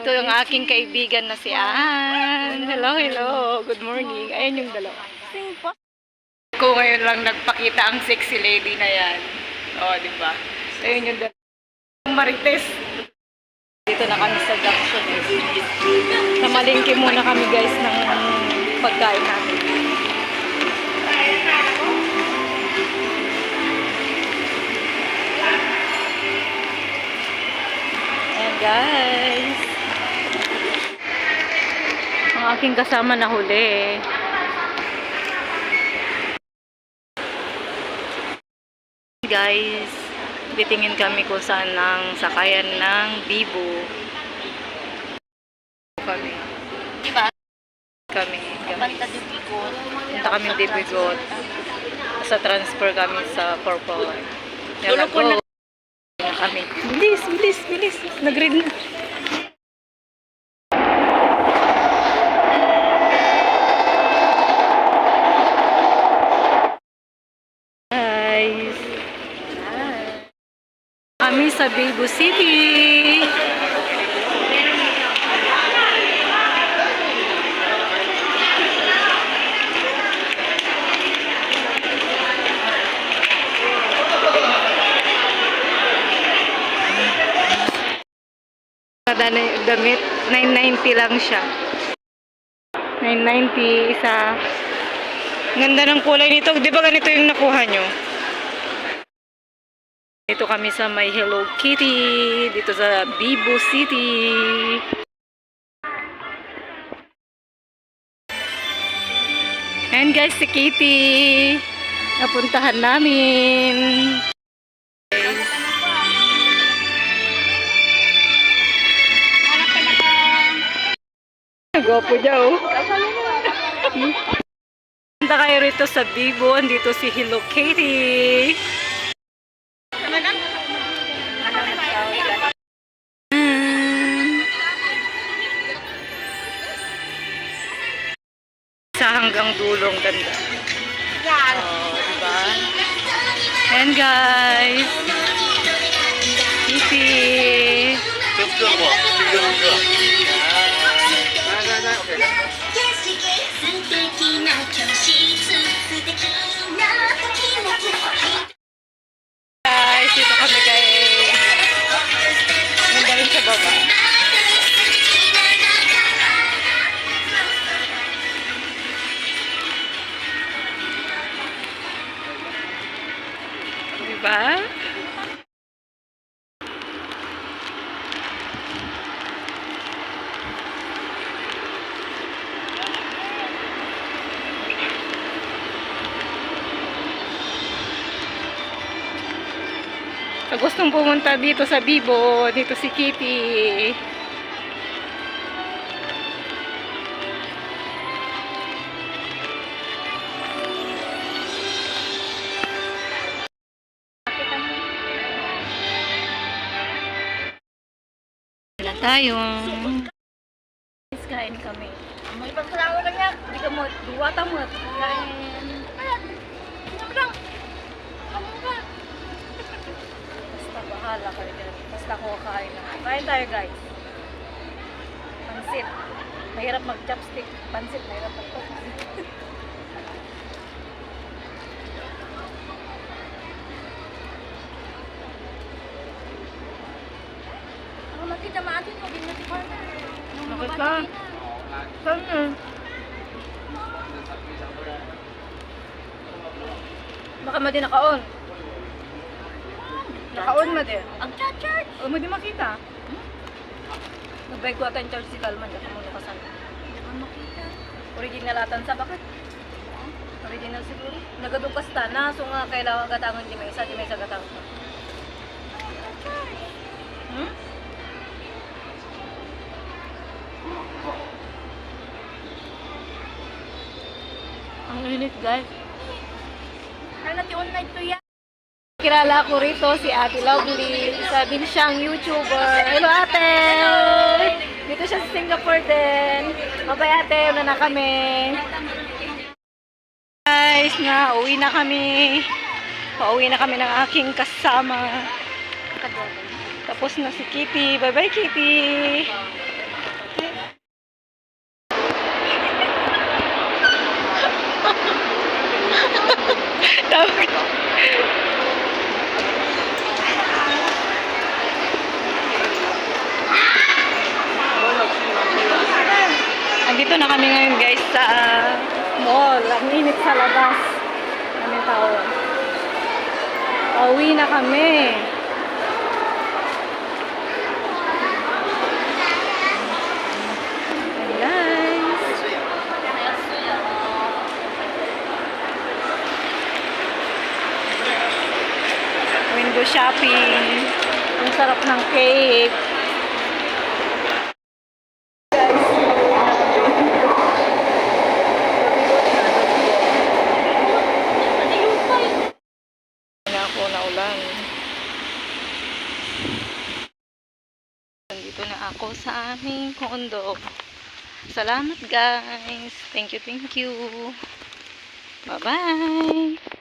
Nandito yung aking kaibigan na si Ann. Hello, hello. Good morning. Ayan yung dalawa. Ko ngayon lang nagpakita ang sexy lady na yan. Oo, di ba? Ayun yung dalawa. Marites. Dito na kami sa junction. Namalingki muna kami guys ng pagkain natin. Aking kasama na huli. Guys, titingin kami kung saan ang sakayan ng Bibo. Kami. Diba? Kami. kami. Banta di Bicol. Punta kami Dibigot. Sa transfer kami sa Purple Dulo po go. Na kami. Bilis, bilis, bilis. Nag-read na. Guys. Kami sa Bibo City. Kada damit, 990 lang siya. 990 isa. Ganda ng kulay nito. Di ba ganito yung nakuha nyo? Dito kami sa may Hello Kitty. Dito sa Bibo City. Ayan guys, si Kitty. Napuntahan namin. Gwapo niya oh. Punta kayo rito sa Bibo. Andito si Hello Kitty. Sa hanggang dulong ganda. Yan. Oh, diba? And guys. Kitty. Guys, dito kami kay... Ganda rin sa baba. Diba? Sa gustong pumunta dito sa Bibo, dito si Kitty. Tayong kain kami. May pagkalawa lang yan. Hindi ka mo, duwata mo. Kain. Lang? Ba? Basta bahala ka rin. Basta ako kakain na. Kain tayo guys. Pansit. Mahirap mag-chopstick. Pansit, mahirap mag-chopstick. Ang makita maatin mo, din natin kwarta. Saan na? Baka mo din naka-on. Naka-on mo din. Ang cha-charge. O mo din makita. Nag-bike ko ata yung charge si Kalman. Daka mo nakasan. Ang makita. Original atan sa bakit? Original siguro. Nagadukas ta na. So nga kailangan gatangan di may isa. Di may isa gatangan. Hmm? Ang init guys. Kaya natin online to yan. Kilala ko rito si Ate Lovely. Isa din siyang YouTuber. Hello ate! Dito siya sa Singapore din. Mabay ate, una na kami. Guys, na uwi na kami. Pauwi na kami ng aking kasama. Tapos na si Kitty. Bye-bye Kitty! Tawag. Na kami ngayon guys sa mall. Ang init sa labas. Kaming tao. Pauwi na kami. Guys. Window shopping. Ang sarap ng cake. na ako na ulan. Nandito na ako sa aming kondo. Salamat guys. Thank you, thank you. Bye-bye.